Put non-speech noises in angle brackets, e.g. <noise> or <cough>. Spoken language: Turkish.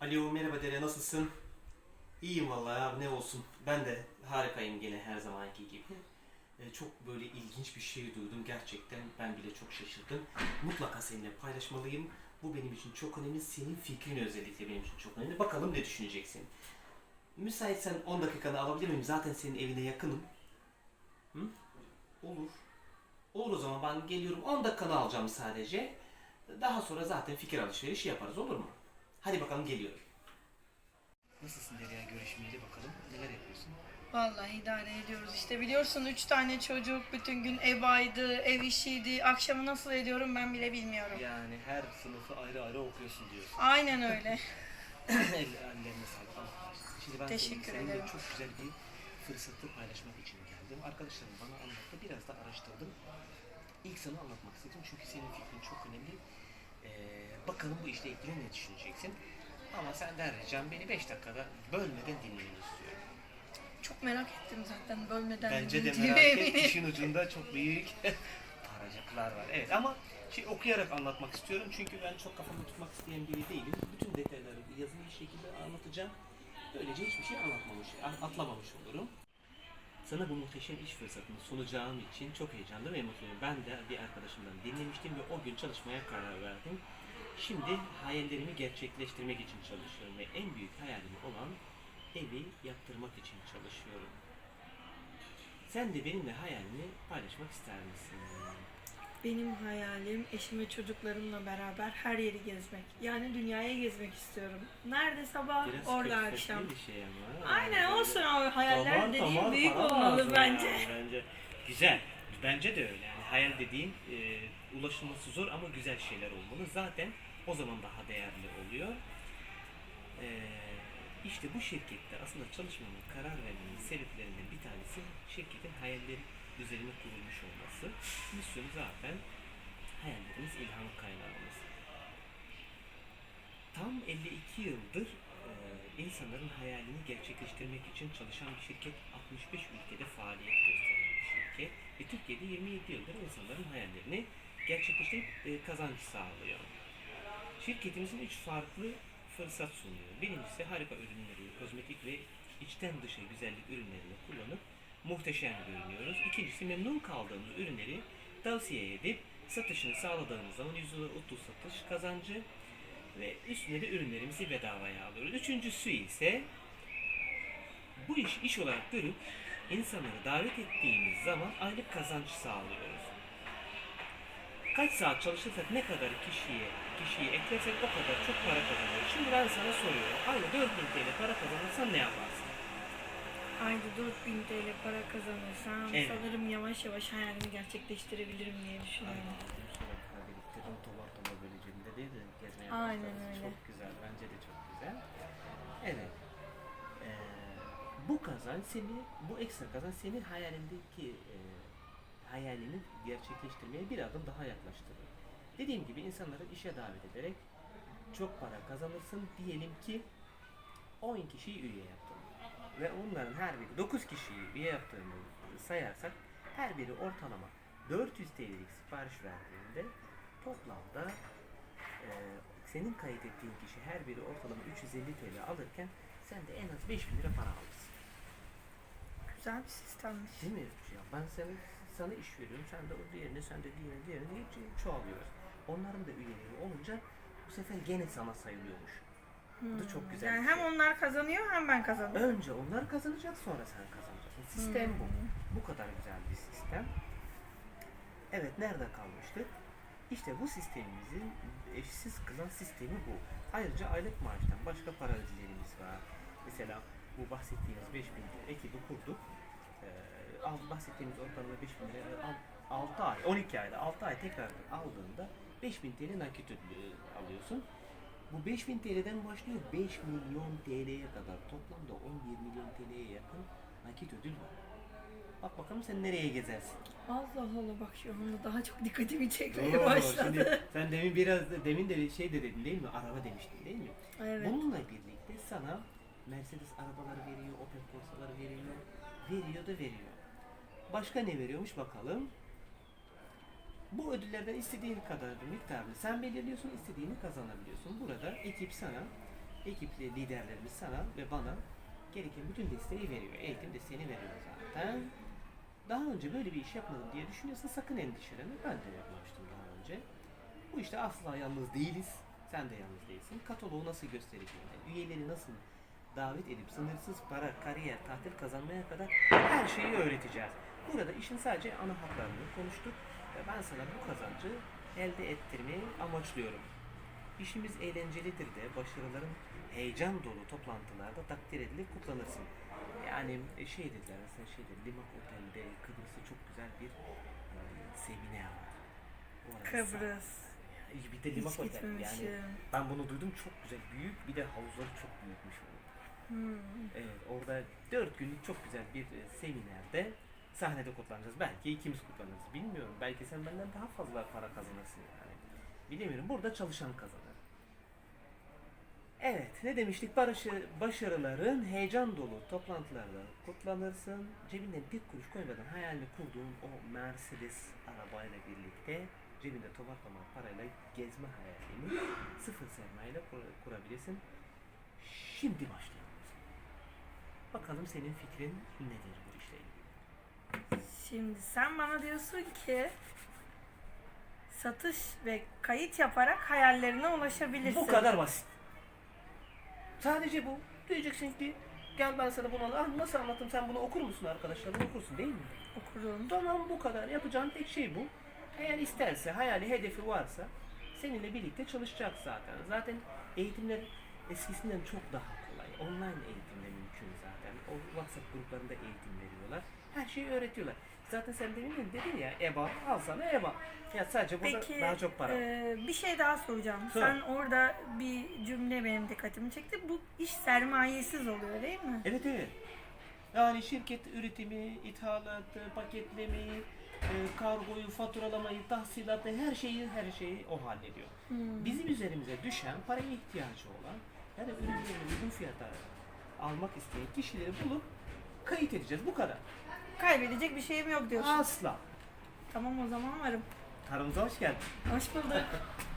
Alo merhaba Dere nasılsın? İyiyim vallahi abi ne olsun. Ben de harikayım gene her zamanki gibi. Ee, çok böyle ilginç bir şey duydum gerçekten. Ben bile çok şaşırdım. Mutlaka seninle paylaşmalıyım. Bu benim için çok önemli. Senin fikrin özellikle benim için çok önemli. Bakalım ne düşüneceksin. Müsaitsen 10 dakikanı alabilir miyim? Zaten senin evine yakınım. Hı? Olur. Olur o zaman ben geliyorum. 10 dakikanı alacağım sadece. Daha sonra zaten fikir alışverişi yaparız olur mu? Hadi bakalım geliyorum. Nasılsın Derya görüşmeyeli bakalım. Neler yapıyorsun? Vallahi idare ediyoruz işte biliyorsun üç tane çocuk bütün gün ev aydı, ev işiydi. Akşamı nasıl ediyorum ben bile bilmiyorum. Yani her sınıfı ayrı ayrı okuyorsun diyorsun. Aynen öyle. <laughs> Ellerine sağlık. Allah. Şimdi ben Teşekkür senin- seninle ederim. çok güzel bir fırsatı paylaşmak için geldim. Arkadaşlarım bana anlattı. Biraz da araştırdım. İlk sana anlatmak istedim çünkü senin fikrin çok önemli. Ee, bakalım bu işle ilgili ne düşüneceksin. Ama senden ricam beni 5 dakikada bölmeden dinlemeni istiyorum. Çok merak ettim zaten bölmeden. Bence de merak et. İşin <laughs> ucunda çok büyük <laughs> paracıklar var. Evet ama şey okuyarak anlatmak istiyorum. Çünkü ben çok kafamda tutmak isteyen biri değilim. Bütün detayları yazılı bir şekilde anlatacağım. Böylece hiçbir şey anlatmamış, atlamamış olurum. Sana bu muhteşem iş fırsatını sunacağım için çok heyecanlı ve mutluyum. Ben de bir arkadaşımdan dinlemiştim ve o gün çalışmaya karar verdim. Şimdi hayallerimi gerçekleştirmek için çalışıyorum ve en büyük hayalim olan evi yaptırmak için çalışıyorum. Sen de benimle hayalini paylaşmak ister misin? Benim hayalim eşim ve çocuklarımla beraber her yeri gezmek. Yani dünyayı gezmek istiyorum. Nerede sabah, Biraz orada akşam. bir şey ama. Aynen olsun abi hayaller Tamam, dediğim tamam, büyük olmalı lazım bence. yani, bence. Güzel. Bence de öyle. Yani hayal dediğin e, ulaşılması zor ama güzel şeyler olmalı. Zaten o zaman daha değerli oluyor. E, işte bu şirkette aslında çalışmamın karar vermemin sebeplerinden bir tanesi şirketin hayalleri üzerine kurulmuş olması. Misyonu zaten hayallerimiz ilham kaynağımız. Tam 52 yıldır e, insanların hayalini gerçekleştirmek için çalışan bir şirket 65 ülkede faaliyet gösteren bir şirket ve Türkiye'de 27 yıldır insanların hayallerini gerçekleştirip e, kazanç sağlıyor. Şirketimizin üç farklı fırsat sunuyor. Birincisi harika ürünleri, kozmetik ve içten dışa güzellik ürünlerini kullanıp muhteşem görünüyoruz. İkincisi memnun kaldığımız ürünleri tavsiye edip satışını sağladığımız zaman %30 satış kazancı ve üstüne de ürünlerimizi bedavaya alıyoruz. Üçüncüsü ise bu iş iş olarak görüp insanları davet ettiğimiz zaman aylık kazanç sağlıyoruz. Kaç saat çalışırsak ne kadar kişiye kişiyi eklersek o kadar çok para kazanıyoruz. Şimdi ben sana soruyorum. Ayda 4000 TL para kazanırsan ne yaparsın? Ayda 4000 TL para kazanırsam Evet. sanırım yavaş yavaş hayalimi gerçekleştirebilirim diye düşünüyorum. böyle cebinde değil de gezmeye Aynen öyle. Çok güzel. Bence de çok güzel. Evet. Ee, bu kazanç seni, bu ekstra kazanç senin hayalindeki e, hayalini gerçekleştirmeye bir adım daha yaklaştırır. Dediğim gibi insanları işe davet ederek çok para kazanırsın. Diyelim ki 10 kişiyi üye yaptın. Ve onların her biri 9 kişiyi üye yaptığını sayarsak her biri ortalama 400 TL'lik sipariş verdiğinde toplamda e, senin kayıt ettiğin kişi her biri ortalama 350 TL alırken sen de en az 5000 lira para alırsın. Güzel bir sistemmiş. Değil mi? Ya ben sana, sana iş veriyorum, sen de o diğerine, sen de diğerine, diğerine hiç çoğalıyoruz. Onların da üyeleri olunca bu sefer gene sana sayılıyormuş. Bu da çok güzel Yani bir hem şey. onlar kazanıyor hem ben kazanıyorum. Önce onlar kazanacak sonra sen kazanacaksın. Sistem bu. Bu kadar güzel bir sistem. Evet nerede kalmıştık? İşte bu sistemimizin eşsiz kılan sistemi bu. Ayrıca aylık maaştan başka para ödülerimiz var. Mesela bu bahsettiğimiz 5000 lira ekibi kurduk. Ee, al- bahsettiğimiz ortalama 5000 lira 6 ay, 12 ayda 6 ay tekrar aldığında 5000 TL nakit ödülü alıyorsun. Bu 5000 TL'den başlıyor 5 milyon TL'ye kadar toplamda 11 milyon TL'ye yakın nakit ödül var. Bak bakalım sen nereye gezersin? Allah Allah bak şu anda daha çok dikkatimi çekmeye Doğru. başladı. Şimdi sen demin biraz demin de şey de dedin değil mi? Araba demiştin değil mi? Evet. Bununla birlikte sana Mercedes arabaları veriyor, Opel Corsa'ları veriyor. Veriyor da veriyor. Başka ne veriyormuş bakalım. Bu ödüllerden istediğin kadar bir miktarını sen belirliyorsun, istediğini kazanabiliyorsun. Burada ekip sana ekipli liderlerimiz sana ve bana gereken bütün desteği veriyor. Eğitim desteğini veriyor zaten. Daha önce böyle bir iş yapmadım diye düşünüyorsan sakın endişelenme. Ben de yapmamıştım daha önce. Bu işte asla yalnız değiliz. Sen de yalnız değilsin. Kataloğu nasıl göstereceğini, üyeleri nasıl davet edip sınırsız para, kariyer, tatil kazanmaya kadar her şeyi öğreteceğiz. Burada işin sadece ana haklarını konuştuk ve ben sana bu kazancı elde ettirmeyi amaçlıyorum. İşimiz eğlencelidir de başarıların heyecan dolu toplantılarda takdir edilir, kutlanırsın. Yani e, şey dediler, mesela şey dedi, Limak Otel'de Kıbrıs'ta çok güzel bir e, seminer var. Orası- Kıbrıs. Yani Bir de Hiç Limak Otel yani. Ben bunu duydum çok güzel, büyük bir de havuzları çok büyükmüş onun. Hmm. Evet, orada dört günlük çok güzel bir e, seminerde sahnede kutlanacağız. Belki ikimiz kutlanırız. Bilmiyorum. Belki sen benden daha fazla para kazanırsın yani. Bilemiyorum. Burada çalışan kazanır. Evet, ne demiştik? Barışı, başarıların heyecan dolu toplantılarda kutlanırsın. Cebinden bir kuruş koymadan hayalini kurduğun o Mercedes arabayla birlikte cebinde tomar parayla gezme hayalini sıfır sermayeyle kur- kurabilirsin. Şimdi başlayalım. Bakalım senin fikrin nedir bu işle ilgili? Şimdi sen bana diyorsun ki satış ve kayıt yaparak hayallerine ulaşabilirsin. Bu kadar basit. Sadece bu. Diyeceksin ki gel ben sana bunu ah, nasıl anlattım sen bunu okur musun arkadaşlarına okursun değil mi? Okurum. Tamam bu kadar. Yapacağın tek şey bu. Eğer isterse, hayali, hedefi varsa seninle birlikte çalışacak zaten. Zaten eğitimler eskisinden çok daha kolay. Online eğitimle mümkün zaten. O WhatsApp gruplarında eğitim veriyorlar. Her şeyi öğretiyorlar. Zaten sen demin de dedin ya EBA, al sana EBA. Ya sadece burada Peki daha çok para. e, bir şey daha soracağım. Sor. Sen orada bir cümle benim dikkatimi çekti. Bu iş sermayesiz oluyor değil mi? Evet evet. Yani şirket üretimi, ithalatı, paketlemeyi, e, kargoyu, faturalamayı, tahsilatı her şeyi her şeyi o hallediyor. Hmm. Bizim üzerimize düşen paraya ihtiyacı olan ya da ürünlerini uygun fiyata almak isteyen kişileri bulup kayıt edeceğiz. Bu kadar. Kaybedecek bir şeyim yok diyorsun. Asla. Tamam o zaman varım. Tarımıza hoş geldin. Hoş bulduk. <laughs>